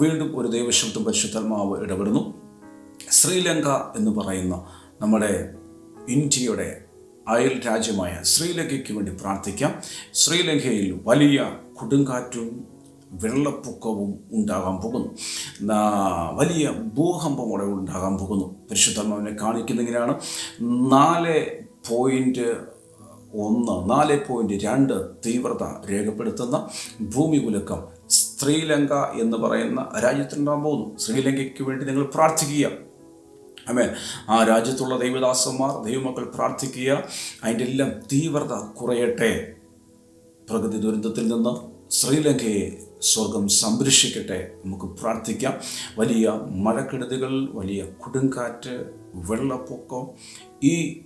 വീണ്ടും ഒരു ദൈവശബ്ദം പരിശുദ്ധാത്മാവ് ഇടപെടുന്നു. ശ്രീലങ്ക എന്ന് പറയുന്ന നമ്മുടെ ഇന്ത്യയുടെ അയൽ രാജ്യമായ ശ്രീലങ്കയ്ക്ക് വേണ്ടി പ്രാർത്ഥിക്കാം. ശ്രീലങ്കയിൽ വലിയ കൊടുങ്കാറ്റും വെള്ളപ്പൊക്കവും ഉണ്ടാകാൻ പോകുന്നു. വലിയ ഭൂകമ്പം അവിടെ ഉണ്ടാകാൻ പോകുന്നു. പരിശുദ്ധാത്മാവിനെ കാണിക്കുന്നതിനാണ് നാല് പോയിന്റ് ഒന്ന് നാല് പോയിന്റ് രണ്ട് തീവ്രത രേഖപ്പെടുത്തുന്ന ഭൂമി കുലുക്കം ശ്രീലങ്ക എന്ന് പറയുന്ന രാജ്യത്തുണ്ടാകാൻ പോകുന്നു. ശ്രീലങ്കയ്ക്ക് വേണ്ടി നിങ്ങൾ പ്രാർത്ഥിക്കുക. അമേ ആ രാജ്യത്തുള്ള ദൈവദാസന്മാർ ദൈവമക്കൾ പ്രാർത്ഥിക്കുക. അതിന്റെ എല്ലാം തീവ്രത കുറയട്ടെ. പ്രകൃതി ദുരന്തത്തിൽ നിന്ന് ശ്രീലങ്കയെ സ്വർഗം സംരക്ഷിക്കട്ടെ. നമുക്ക് പ്രാർത്ഥിക്കാം. വലിയ മഴക്കെടുതികൾ വലിയ കൊടുങ്കാറ്റ് വെള്ളപ്പൊക്കം ഈ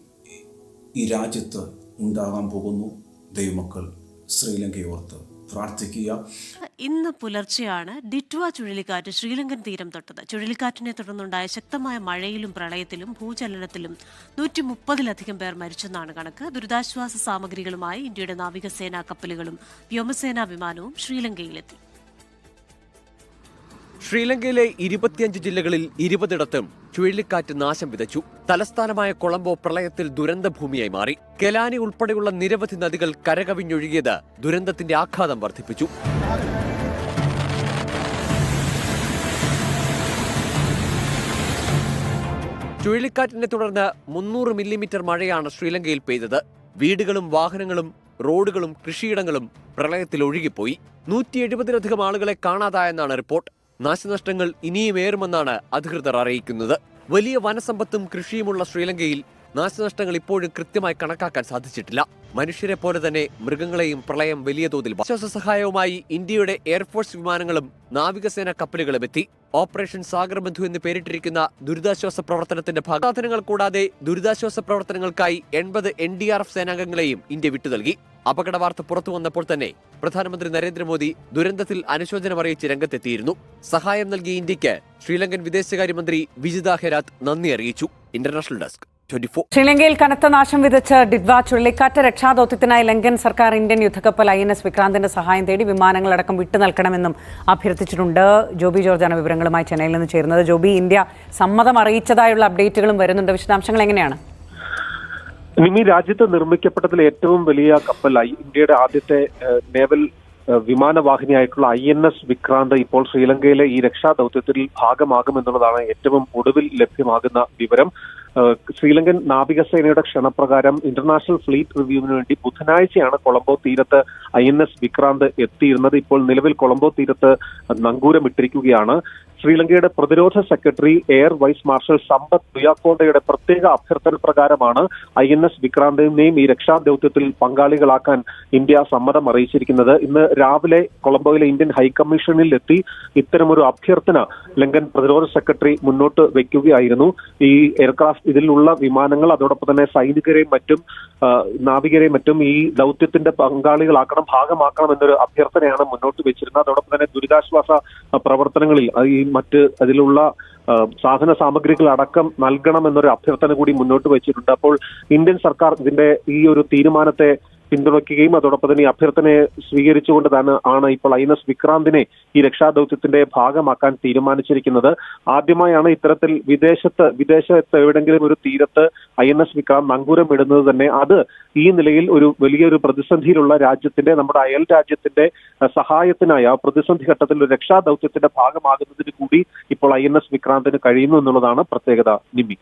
ഈ രാജ്യത്ത് ഉണ്ടാകാൻ പോകുന്നു. ദൈവമക്കൾ ശ്രീലങ്കയോർത്ത് പ്രാർത്ഥിക്കുക. ഇന്ന് പുലർച്ചെയാണ് ഡിറ്റ്വ ചുഴലിക്കാറ്റ് ശ്രീലങ്കൻ തീരം തൊട്ടത്. ചുഴലിക്കാറ്റിനെ തുടർന്നുണ്ടായ ശക്തമായ മഴയിലും പ്രളയത്തിലും ഭൂചലനത്തിലും നൂറ്റി മുപ്പതിലധികം പേർ മരിച്ചെന്നാണ് കണക്ക്. ദുരിതാശ്വാസ സാമഗ്രികളുമായി ഇന്ത്യയുടെ നാവികസേനാ കപ്പലുകളും വ്യോമസേനാ വിമാനവും ശ്രീലങ്കയിലെത്തി. ശ്രീലങ്കയിലെ ഇരുപത്തിയഞ്ച് ജില്ലകളിൽ ഇരുപതിടത്തും ചുഴലിക്കാറ്റ് നാശം വിതച്ചു. തലസ്ഥാനമായ കൊളംബോ പ്രളയത്തിൽ ദുരന്തഭൂമിയായി മാറി. കെലാനി ഉൾപ്പെടെയുള്ള നിരവധി നദികൾ കരകവിഞ്ഞൊഴുകിയത് ദുരന്തത്തിന്റെ ആഘാതം വർദ്ധിപ്പിച്ചു. ചുഴലിക്കാറ്റിനെ തുടർന്ന് മുന്നൂറ് മില്ലിമീറ്റർ മഴയാണ് ശ്രീലങ്കയിൽ പെയ്തത്. വീടുകളും വാഹനങ്ങളും റോഡുകളും കൃഷിയിടങ്ങളും പ്രളയത്തിൽ ഒഴുകിപ്പോയി. നൂറ്റി എഴുപതിലധികം ആളുകളെ കാണാതായെന്നാണ് റിപ്പോർട്ട്. നാശനഷ്ടങ്ങൾ ഇനിയും ഏറുമെന്നാണ് അധികൃതർ അറിയിക്കുന്നത്. വലിയ വനസമ്പത്തും കൃഷിയുമുള്ള ശ്രീലങ്കയിൽ നാശനഷ്ടങ്ങൾ ഇപ്പോഴും കൃത്യമായി കണക്കാക്കാൻ സാധിച്ചിട്ടില്ല. മനുഷ്യരെ പോലെ തന്നെ മൃഗങ്ങളെയും പ്രളയം വലിയ തോതിൽ. ആശ്വാസ സഹായവുമായി ഇന്ത്യയുടെ എയർഫോഴ്സ് വിമാനങ്ങളും നാവികസേന കപ്പലുകളും എത്തി. ഓപ്പറേഷൻ സാഗർബന്ധു എന്ന് പേരിട്ടിരിക്കുന്ന ദുരിതാശ്വാസ പ്രവർത്തനത്തിന്റെ ഭാഗസാധനങ്ങൾ കൂടാതെ ദുരിതാശ്വാസ പ്രവർത്തനങ്ങൾക്കായി എൺപത് എൻ ഡി ആർ എഫ് സേനാംഗങ്ങളെയും ഇന്ത്യ വിട്ടു നൽകി അപകട വാർത്ത പുറത്തു വന്നപ്പോൾ തന്നെ പ്രധാനമന്ത്രി നരേന്ദ്രമോദി ദുരന്തത്തിൽ അനുശോചനം അറിയിച്ച് രംഗത്തെത്തിയിരുന്നു. സഹായം നൽകിയ ഇന്ത്യയ്ക്ക് ശ്രീലങ്കൻ വിദേശകാര്യമന്ത്രി വിജിത ഹെരാത്ത് നന്ദി അറിയിച്ചു. ഇന്റർനാഷണൽ ഡെസ്ക് ശ്രീലങ്കയിൽ കനത്ത നാശം വിതച്ച ഡിഡ്വ ചുഴലിക്കാറ്റ് രക്ഷാദൌത്യത്തിനായി ലങ്കൻ സർക്കാർ ഇന്ത്യൻ യുദ്ധക്കപ്പൽ ഐ എൻ എസ് വിക്രാന്തിന്റെ സഹായം തേടി വിമാനങ്ങളടക്കം വിട്ടു നൽകണമെന്നും അഭ്യർത്ഥിച്ചിട്ടുണ്ട്. ജോബി ജോർജാണ് വിവരങ്ങളുമായി ചെന്നൈയിൽ നിന്ന് ചേരുന്നത്. ജോബി ഇന്ത്യ സമ്മതം അറിയിച്ചതായുള്ള അപ്ഡേറ്റുകളും വരുന്നുണ്ട്. വിശദാംശങ്ങൾ എങ്ങനെയാണ്? നിമി രാജ്യത്ത് നിർമ്മിക്കപ്പെട്ടതിൽ ഏറ്റവും വലിയ കപ്പലായി ഇന്ത്യയുടെ ആദ്യത്തെ നേവൽ വിമാനവാഹിനിയായിട്ടുള്ള ഐ എൻ എസ് വിക്രാന്ത് ഇപ്പോൾ ശ്രീലങ്കയിലെ ഈ രക്ഷാ ദൗത്യത്തിൽ ഭാഗമാകുമെന്നുള്ളതാണ് ഏറ്റവും ഒടുവിൽ ലഭ്യമാകുന്ന വിവരം. ശ്രീലങ്കൻ നാവികസേനയുടെ ക്ഷണപ്രകാരം ഇന്റർനാഷണൽ ഫ്ലീറ്റ് റിവ്യൂവിന് വേണ്ടി ബുധനാഴ്ചയാണ് കൊളംബോ തീരത്ത് ഐ എൻ എസ് വിക്രാന്ത് എത്തിയിരുന്നത്. ഇപ്പോൾ നിലവിൽ കൊളംബോ തീരത്ത് നങ്കൂരമിട്ടിരിക്കുകയാണ്. ശ്രീലങ്കയുടെ പ്രതിരോധ secretary air vice marshal Sampath ദുയാക്കോണ്ടയുടെ പ്രത്യേക അഭ്യർത്ഥന പ്രകാരമാണ് ഐ എൻ എസ് വിക്രാന്തിനെയും ഈ രക്ഷാദൌത്യത്തിൽ പങ്കാളികളാക്കാൻ ഇന്ത്യ സമ്മതം അറിയിച്ചിരിക്കുന്നത്. ഇന്ന് രാവിലെ കൊളംബോയിലെ ഇന്ത്യൻ ഹൈക്കമ്മീഷനിൽ എത്തി ഇത്തരമൊരു അഭ്യർത്ഥന ലങ്കൻ പ്രതിരോധ സെക്രട്ടറി മുന്നോട്ട് വയ്ക്കുകയായിരുന്നു ഈ എയർക്രാഫ്റ്റ് ഇതിലുള്ള വിമാനങ്ങൾ അതോടൊപ്പം തന്നെ സൈനികരെയും മറ്റും നാവികരെയും മറ്റും ഈ ദൗത്യത്തിന്റെ പങ്കാളികളാക്കണം ഭാഗമാക്കണം എന്നൊരു അഭ്യർത്ഥനയാണ് മുന്നോട്ട് വെച്ചിരുന്നത്. അതോടൊപ്പം തന്നെ ദുരിതാശ്വാസ പ്രവർത്തനങ്ങളിൽ ഈ മറ്റ് അതിലുള്ള സാധന സാമഗ്രികൾ അടക്കം നൽകണം എന്നൊരു അഭ്യർത്ഥന കൂടി മുന്നോട്ട് വെച്ചിട്ടുണ്ട്. അപ്പോൾ ഇന്ത്യൻ സർക്കാർ ഇതിന്റെ ഈ ഒരു തീരുമാനത്തെ പിന്തുണയ്ക്കുകയും അതോടൊപ്പം തന്നെ അഭ്യർത്ഥനയെ സ്വീകരിച്ചുകൊണ്ട് തന്നെ ആണ് ഇപ്പോൾ ഐ എൻ എസ് വിക്രാന്തിനെ ഈ രക്ഷാദൌത്യത്തിന്റെ ഭാഗമാക്കാൻ തീരുമാനിച്ചിരിക്കുന്നത്. ആദ്യമായാണ് ഇത്തരത്തിൽ വിദേശത്ത് വിദേശത്ത് എവിടെങ്കിലും ഒരു തീരത്ത് ഐ എൻ എസ് വിക്രാന്ത് നങ്കൂരം ഇടുന്നത് തന്നെ. അത് ഈ നിലയിൽ ഒരു വലിയൊരു പ്രതിസന്ധിയിലുള്ള രാജ്യത്തിന്റെ നമ്മുടെ അയൽ രാജ്യത്തിന്റെ സഹായത്തിനായി ആ പ്രതിസന്ധി ഘട്ടത്തിൽ ഒരു രക്ഷാദൌത്യത്തിന്റെ ഭാഗമാകുന്നതിന് കൂടി ഇപ്പോൾ ഐ എൻ എസ് വിക്രാന്തിന് കഴിയുന്നു എന്നുള്ളതാണ് പ്രത്യേകത. നിമി.